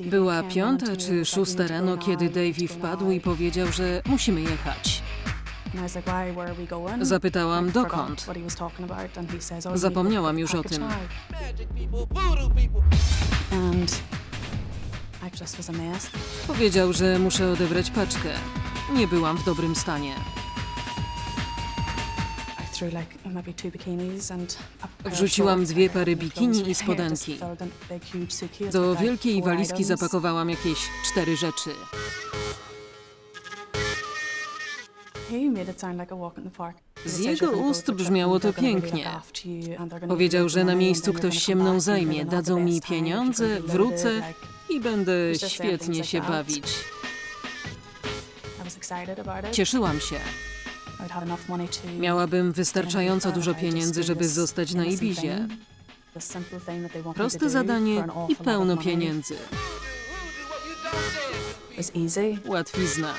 Była piąta czy szósta rano, kiedy Davey wpadł i powiedział, że musimy jechać. Zapytałam dokąd. Zapomniałam już o tym. Powiedział, że muszę odebrać paczkę. Nie byłam w dobrym stanie. Wrzuciłam dwie pary bikini i spodenki. Do wielkiej walizki zapakowałam jakieś cztery rzeczy. Z jego ust brzmiało to pięknie. Powiedział, że na miejscu ktoś się mną zajmie, dadzą mi pieniądze, wrócę i będę świetnie się bawić. Cieszyłam się. Miałabym wystarczająco dużo pieniędzy, żeby zostać na Ibizie. Proste zadanie i pełno pieniędzy. Łatwizna.